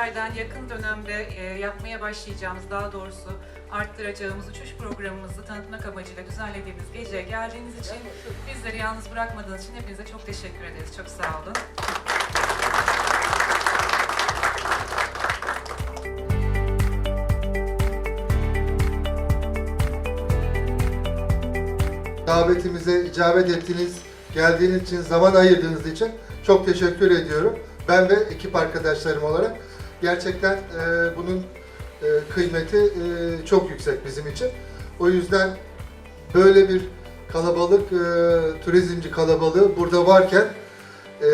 Hanover'den yakın dönemde e, yapmaya başlayacağımız, daha doğrusu arttıracağımız uçuş programımızı tanıtmak amacıyla düzenlediğimiz geceye geldiğiniz için, bizleri yalnız bırakmadığınız için hepinize çok teşekkür ederiz. Çok sağ olun. Davetimize icabet ettiniz, geldiğiniz için, zaman ayırdığınız için çok teşekkür ediyorum. Ben ve ekip arkadaşlarım olarak gerçekten e, bunun e, kıymeti e, çok yüksek bizim için. O yüzden böyle bir kalabalık, e, turizmci kalabalığı burada varken e,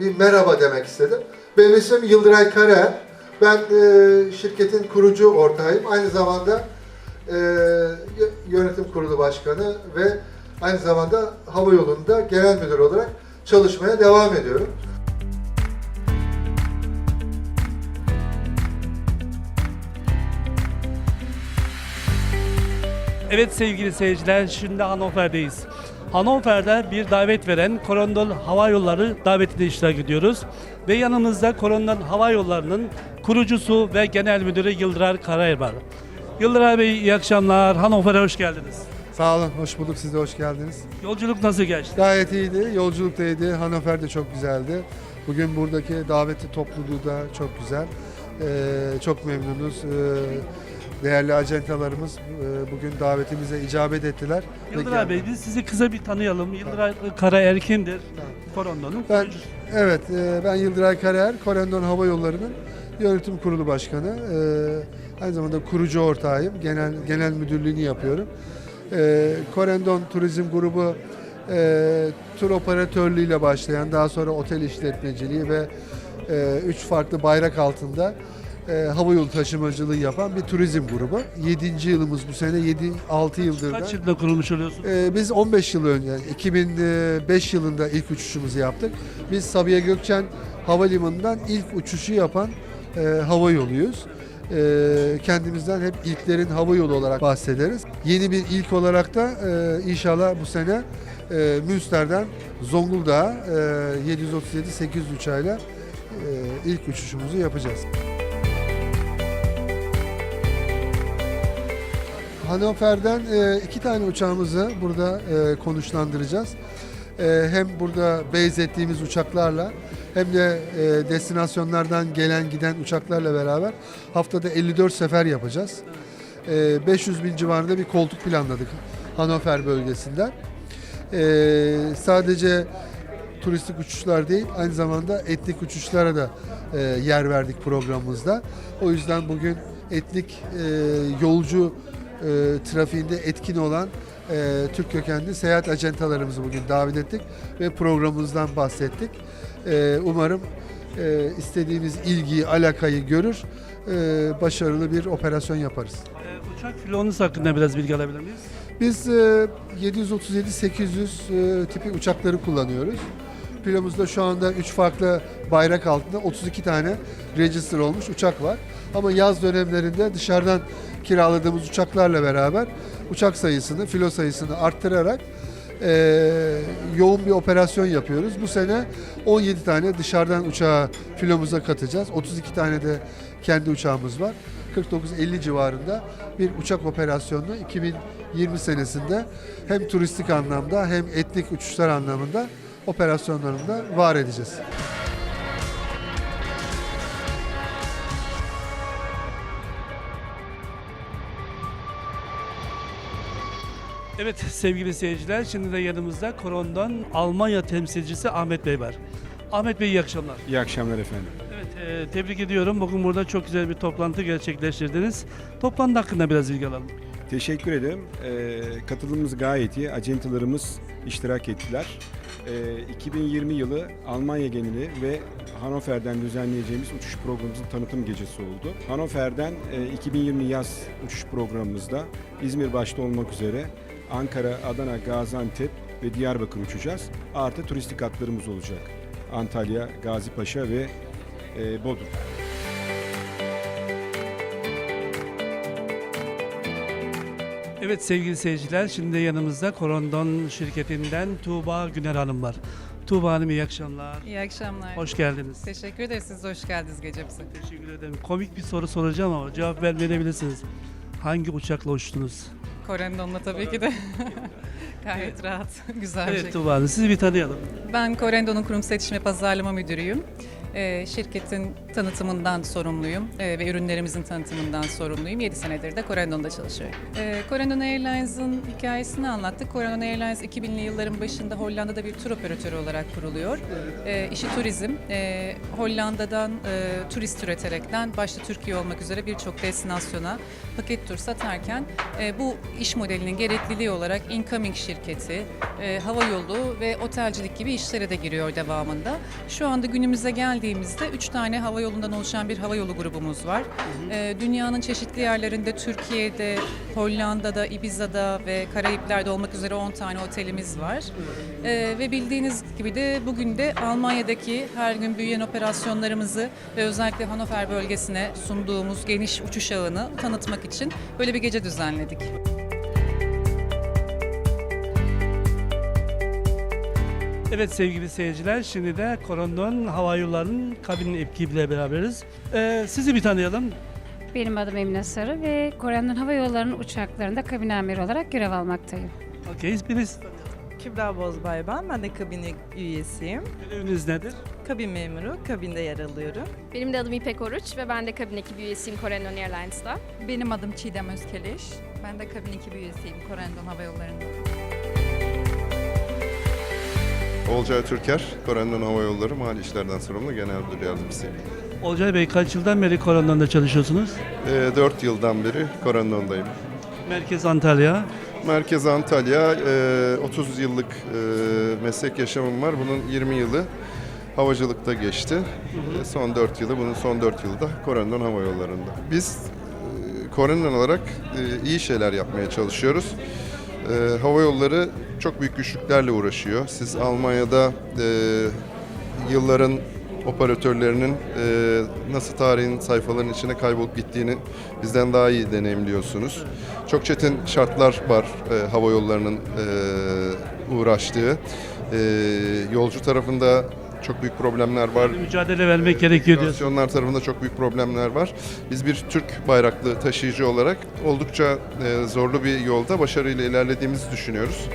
bir merhaba demek istedim. Benim ismim Yıldıray Karaer. Ben e, şirketin kurucu ortağıyım. Aynı zamanda e, yönetim kurulu başkanı ve aynı zamanda hava yolunda genel müdür olarak çalışmaya devam ediyorum. Evet sevgili seyirciler, şimdi Hannover'deyiz. Hannover'de bir davet veren Korondol Hava Yolları davetine iştirak ediyoruz. Ve yanımızda Korondol Hava Yolları'nın kurucusu ve genel müdürü Yıldırar Karayel var. Yıldırar Bey iyi akşamlar, Hannover'e hoş geldiniz. Sağ olun, hoş bulduk. Siz de hoş geldiniz. Yolculuk nasıl geçti? Gayet iyiydi, yolculuk da iyiydi. Hannover de çok güzeldi. Bugün buradaki davetli topluluğu da çok güzel. Ee, çok memnunuz. Ee, değerli acentalarımız e, bugün davetimize icabet ettiler. ve Yıldırar Bey biz sizi kısa bir tanıyalım. Yıldırar Karayel kimdir? Korondol'un Ben, kurucusu. evet, e, ben Yıldıray Karaer, Korendon Hava Yolları'nın yönetim kurulu başkanı. Ee, aynı zamanda kurucu ortağıyım. Genel genel müdürlüğünü yapıyorum. Ee, Korendon Turizm Grubu e, tur operatörlüğüyle başlayan, daha sonra otel işletmeciliği ve e, üç farklı bayrak altında e, hava yolu taşımacılığı yapan bir turizm grubu. 7. yılımız bu sene, 7-6 yıldır da. Kaç yılda kurulmuş oluyorsunuz? Ee, biz 15 yıl önce, yani 2005 yılında ilk uçuşumuzu yaptık. Biz Sabiha Gökçen Havalimanı'ndan ilk uçuşu yapan e, hava yoluyuz. E, kendimizden hep ilklerin hava yolu olarak bahsederiz. Yeni bir ilk olarak da e, inşallah bu sene e, Münster'den Zonguldak'a e, 737-800 uçağıyla e, ilk uçuşumuzu yapacağız. Hannover'den e, iki tane uçağımızı burada e, konuşlandıracağız. E, hem burada base ettiğimiz uçaklarla hem de destinasyonlardan gelen giden uçaklarla beraber haftada 54 sefer yapacağız. E, 500 bin civarında bir koltuk planladık Hannover bölgesinden. Sadece turistik uçuşlar değil, aynı zamanda etnik uçuşlara da yer verdik programımızda. O yüzden bugün etnik e, yolcu e, trafiğinde etkin olan e, Türk kökenli seyahat acentalarımızı bugün davet ettik ve programımızdan bahsettik. E, umarım e, istediğimiz ilgiyi, alakayı görür, e, başarılı bir operasyon yaparız. Ee, uçak filonuz hakkında biraz bilgi alabilir miyiz? Biz e, 737-800 e, tipi uçakları kullanıyoruz. Pilomuzda şu anda 3 farklı bayrak altında 32 tane register olmuş uçak var. Ama yaz dönemlerinde dışarıdan kiraladığımız uçaklarla beraber uçak sayısını, filo sayısını arttırarak e, yoğun bir operasyon yapıyoruz. Bu sene 17 tane dışarıdan uçağı filomuza katacağız. 32 tane de kendi uçağımız var. 49-50 civarında bir uçak operasyonunu 2020 senesinde hem turistik anlamda hem etnik uçuşlar anlamında operasyonlarında var edeceğiz. Evet sevgili seyirciler şimdi de yanımızda Koron'dan Almanya temsilcisi Ahmet Bey var. Ahmet Bey iyi akşamlar. İyi akşamlar efendim. Evet e, tebrik ediyorum. Bugün burada çok güzel bir toplantı gerçekleştirdiniz. Toplantı hakkında biraz bilgi alalım. Teşekkür ederim. Ee, katılımımız gayet iyi. Acentalarımız iştirak ettiler. Ee, 2020 yılı Almanya geneli ve Hannover'den düzenleyeceğimiz uçuş programımızın tanıtım gecesi oldu. Hannover'den e, 2020 yaz uçuş programımızda İzmir başta olmak üzere Ankara, Adana, Gaziantep ve Diyarbakır uçacağız. Artı turistik hatlarımız olacak. Antalya, Gazipaşa ve e, Bodrum. Evet sevgili seyirciler şimdi de yanımızda Korondon şirketinden Tuğba Güner Hanım var. Tuğba Hanım iyi akşamlar. İyi akşamlar. Hoş geldiniz. Teşekkür ederiz. Siz de hoş geldiniz gecemize. Teşekkür ederim. Komik bir soru soracağım ama cevap vermeyebilirsiniz. Hangi uçakla uçtunuz? Corendon'la tabii ki de. Gayet rahat, güzel bir Evet şey. Tuğba Hanım sizi bir tanıyalım. Ben Corendon'un kurumsal iletişim ve pazarlama müdürüyüm. Ee, şirketin tanıtımından sorumluyum ee, ve ürünlerimizin tanıtımından sorumluyum. 7 senedir de Corendon'da çalışıyorum. Ee, Corendon Airlines'ın hikayesini anlattık. Corendon Airlines 2000'li yılların başında Hollanda'da bir tur operatörü olarak kuruluyor. Ee, işi turizm. Hollanda'dan e, turist üreterekten başta Türkiye olmak üzere birçok destinasyona paket tur satarken e, bu iş modelinin gerekliliği olarak incoming şirketi, e, hava yolu ve otelcilik gibi işlere de giriyor devamında. Şu anda günümüze geldiğimizde 3 tane hava yolundan oluşan bir hava yolu grubumuz var. E, dünyanın çeşitli yerlerinde Türkiye'de, Hollanda'da, Ibiza'da ve Karayipler'de olmak üzere 10 tane otelimiz var. E, ve bildiğiniz gibi de bugün de Almanya'daki her gün büyüyen operasyonlarımızı ve özellikle Hannover bölgesine sunduğumuz geniş uçuş ağını tanıtmak için böyle bir gece düzenledik. Evet sevgili seyirciler şimdi de Korondon Hava Yolları'nın kabin ekibiyle beraberiz. Ee, sizi bir tanıyalım. Benim adım Emine Sarı ve Kore'nin Hava Yolları'nın uçaklarında kabin amiri olarak görev almaktayım. Okey, birisi Kübra Bozbay ben. Ben de kabin üyesiyim. göreviniz nedir? Kabin memuru. Kabinde yer alıyorum. Benim de adım İpek Oruç ve ben de kabin ekibi üyesiyim Corendon Airlines'ta. Benim adım Çiğdem Özkeleş. Ben de kabin ekibi üyesiyim Corendon Hava Yolları'nda. Olcay Türker, Korendon Hava Yolları Mali İşlerden Sorumlu Genel Müdür Yardımcısıyım. Olcay Bey kaç yıldan beri Korondon'da çalışıyorsunuz? E, 4 yıldan beri Korendon'dayım. Merkez Antalya. Merkez Antalya, e, 30 yıllık e, meslek yaşamım var. Bunun 20 yılı havacılıkta geçti. E, son 4 yılı, bunun son 4 yılı da Korendon Hava Yolları'nda. Biz e, Korendon olarak e, iyi şeyler yapmaya çalışıyoruz. Hava yolları çok büyük güçlüklerle uğraşıyor. Siz Almanya'da e, yılların operatörlerinin e, nasıl tarihin sayfalarının içine kaybolup gittiğini bizden daha iyi deneyimliyorsunuz. Çok çetin şartlar var e, hava yollarının e, uğraştığı. E, yolcu tarafında çok büyük problemler var. Mücadele vermek gerekiyor diyorsunuz. Operasyonlar tarafında çok büyük problemler var. Biz bir Türk bayraklı taşıyıcı olarak oldukça e, zorlu bir yolda başarıyla ilerlediğimizi düşünüyoruz.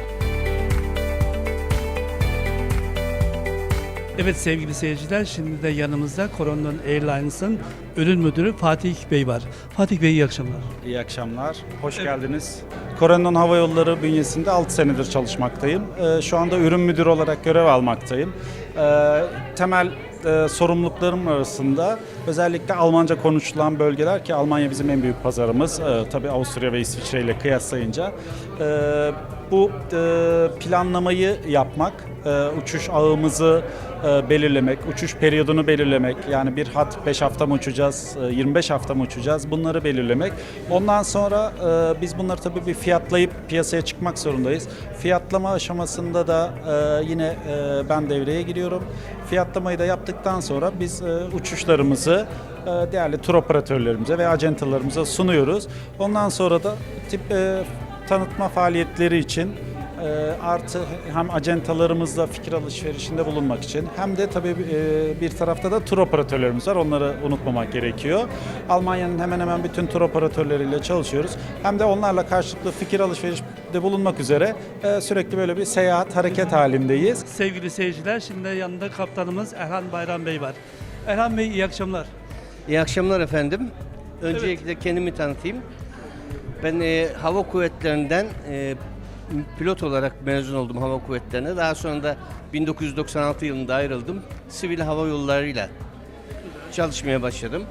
Evet sevgili seyirciler şimdi de yanımızda Korondon Airlines'ın ürün müdürü Fatih Bey var. Fatih Bey iyi akşamlar. İyi akşamlar, hoş geldiniz. Korendon Hava Yolları bünyesinde 6 senedir çalışmaktayım. Ee, Şu anda ürün müdürü olarak görev almaktayım. Ee, Temel e, sorumluluklarım arasında özellikle Almanca konuşulan bölgeler ki Almanya bizim en büyük pazarımız. Ee, Tabii Avusturya ve İsviçre ile kıyaslayınca. Bu e, planlamayı yapmak, e, uçuş ağımızı e, belirlemek, uçuş periyodunu belirlemek, yani bir hat 5 hafta mı uçacağız, e, 25 hafta mı uçacağız bunları belirlemek. Ondan sonra biz bunları tabii bir fiyatlayıp piyasaya çıkmak zorundayız. Fiyatlama aşamasında da yine ben devreye giriyorum. Fiyatlamayı da yaptıktan sonra biz uçuşlarımızı değerli tur operatörlerimize ve acentalarımıza sunuyoruz. Ondan sonra da tip tanıtma faaliyetleri için e, artı hem acentalarımızla fikir alışverişinde bulunmak için hem de tabii e, bir tarafta da tur operatörlerimiz var. Onları unutmamak gerekiyor. Almanya'nın hemen hemen bütün tur operatörleriyle çalışıyoruz. Hem de onlarla karşılıklı fikir alışverişinde bulunmak üzere e, sürekli böyle bir seyahat, hareket halindeyiz. Sevgili seyirciler şimdi yanında kaptanımız Erhan Bayram Bey var. Erhan Bey iyi akşamlar. İyi akşamlar efendim. Öncelikle kendimi tanıtayım. Ben e, hava kuvvetlerinden e, pilot olarak mezun oldum hava kuvvetlerine. Daha sonra da 1996 yılında ayrıldım. Sivil hava yollarıyla çalışmaya başladım.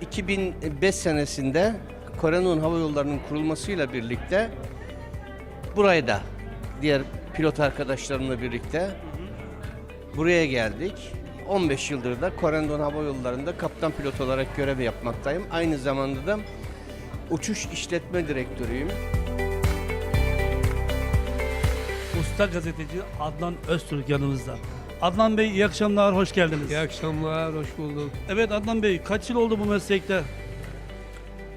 2005 senesinde Korenon Hava Yolları'nın kurulmasıyla birlikte buraya da diğer pilot arkadaşlarımla birlikte buraya geldik. 15 yıldır da Korendon Hava Yolları'nda kaptan pilot olarak görev yapmaktayım. Aynı zamanda da uçuş işletme direktörüyüm. Usta gazeteci Adnan Öztürk yanımızda. Adnan Bey iyi akşamlar, hoş geldiniz. İyi akşamlar, hoş bulduk. Evet Adnan Bey kaç yıl oldu bu meslekte?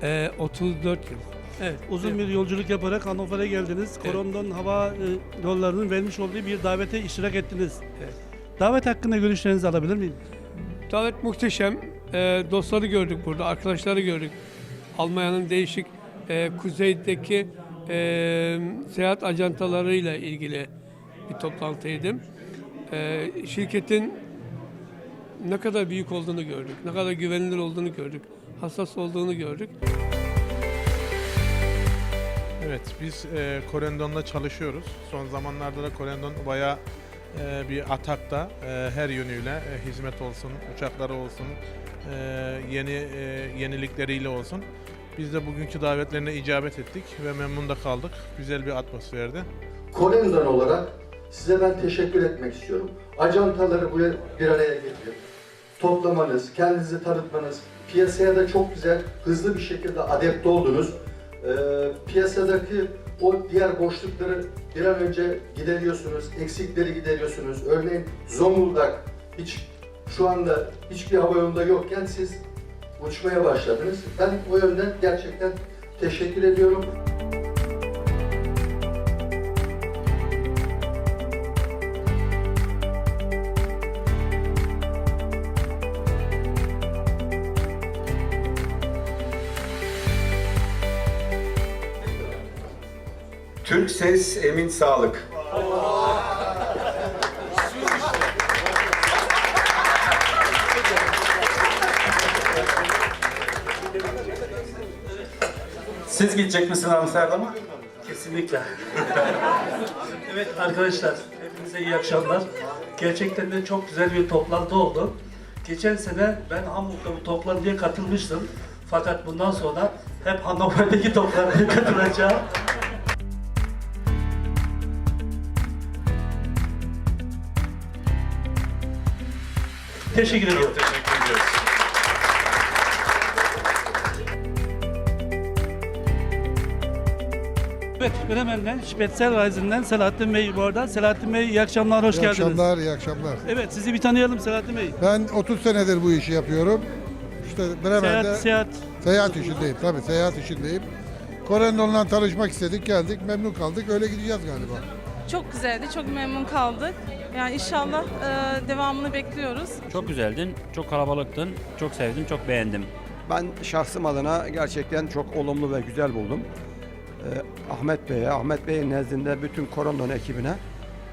Ee, 34 yıl. Evet, uzun bir yolculuk yaparak Hannover'e geldiniz. Korondon Hava e, Yolları'nın vermiş olduğu bir davete iştirak ettiniz. Davet hakkında görüşlerinizi alabilir miyim? Davet muhteşem. Ee, dostları gördük burada, arkadaşları gördük. Almanya'nın değişik e, kuzeydeki e, seyahat ajantalarıyla ilgili bir toplantıydım. E, şirketin ne kadar büyük olduğunu gördük, ne kadar güvenilir olduğunu gördük, hassas olduğunu gördük. Evet, biz e, Corendon'da çalışıyoruz. Son zamanlarda da Corendon bayağı e, bir atakta e, her yönüyle e, hizmet olsun, uçakları olsun, e, yeni e, yenilikleriyle olsun. Biz de bugünkü davetlerine icabet ettik ve memnun da kaldık. Güzel bir atmosferdi. Korendon olarak size ben teşekkür etmek istiyorum. Ajantaları buraya bir araya getirip toplamanız, kendinizi tanıtmanız, piyasaya da çok güzel, hızlı bir şekilde adapte oldunuz. Ee, piyasadaki o diğer boşlukları bir an önce gideriyorsunuz, eksikleri gideriyorsunuz. Örneğin Zonguldak hiç şu anda hiçbir hava yolunda yokken siz uçmaya başladınız. Ben o yönden gerçekten teşekkür ediyorum. Türk Ses Emin Sağlık. Siz gidecek misiniz Amsterdam'a? Kesinlikle. evet arkadaşlar, hepinize iyi akşamlar. Gerçekten de çok güzel bir toplantı oldu. Geçen sene ben Hamburg'da bu toplantıya katılmıştım. Fakat bundan sonra hep Hannover'deki toplantıya katılacağım. Teşekkür ediyorum. Teşekkür Evet, Bremen'den, Spetzelreisen'den Selahattin Bey bu arada. Selahattin Bey iyi akşamlar, hoş iyi geldiniz. akşamlar, iyi akşamlar. Evet, sizi bir tanıyalım Selahattin Bey. Ben 30 senedir bu işi yapıyorum. İşte Bremen'de Seyahat, seyahat. seyahat işindeyim. Tabii seyahat işindeyim. Korendon'la tanışmak istedik, geldik, memnun kaldık. Öyle gideceğiz galiba. Çok güzeldi, çok memnun kaldık. Yani inşallah e, devamını bekliyoruz. Çok güzeldin, çok kalabalıktın, çok sevdim, çok beğendim. Ben şahsım adına gerçekten çok olumlu ve güzel buldum. Ee, Ahmet Bey'e, Ahmet Bey'in nezdinde bütün Korondon ekibine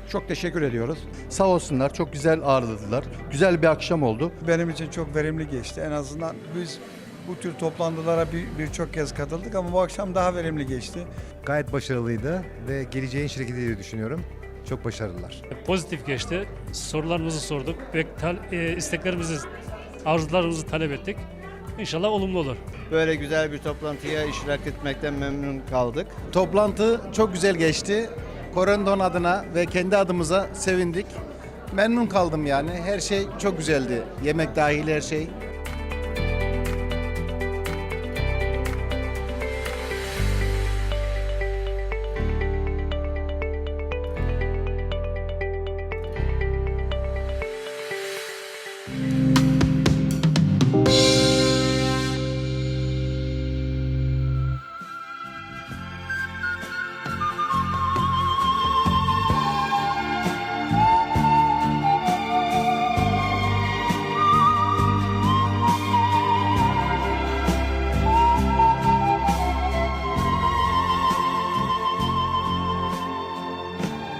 çok teşekkür ediyoruz. Sağ olsunlar, çok güzel ağırladılar. Güzel bir akşam oldu. Benim için çok verimli geçti. En azından biz bu tür toplantılara birçok kez katıldık ama bu akşam daha verimli geçti. Gayet başarılıydı ve geleceğin şirketi diye düşünüyorum. Çok başarılılar. Pozitif geçti. Sorularımızı sorduk ve e, isteklerimizi, arzularımızı talep ettik. İnşallah olumlu olur. Böyle güzel bir toplantıya iştirak etmekten memnun kaldık. Toplantı çok güzel geçti. Korendon adına ve kendi adımıza sevindik. Memnun kaldım yani. Her şey çok güzeldi. Yemek dahil her şey.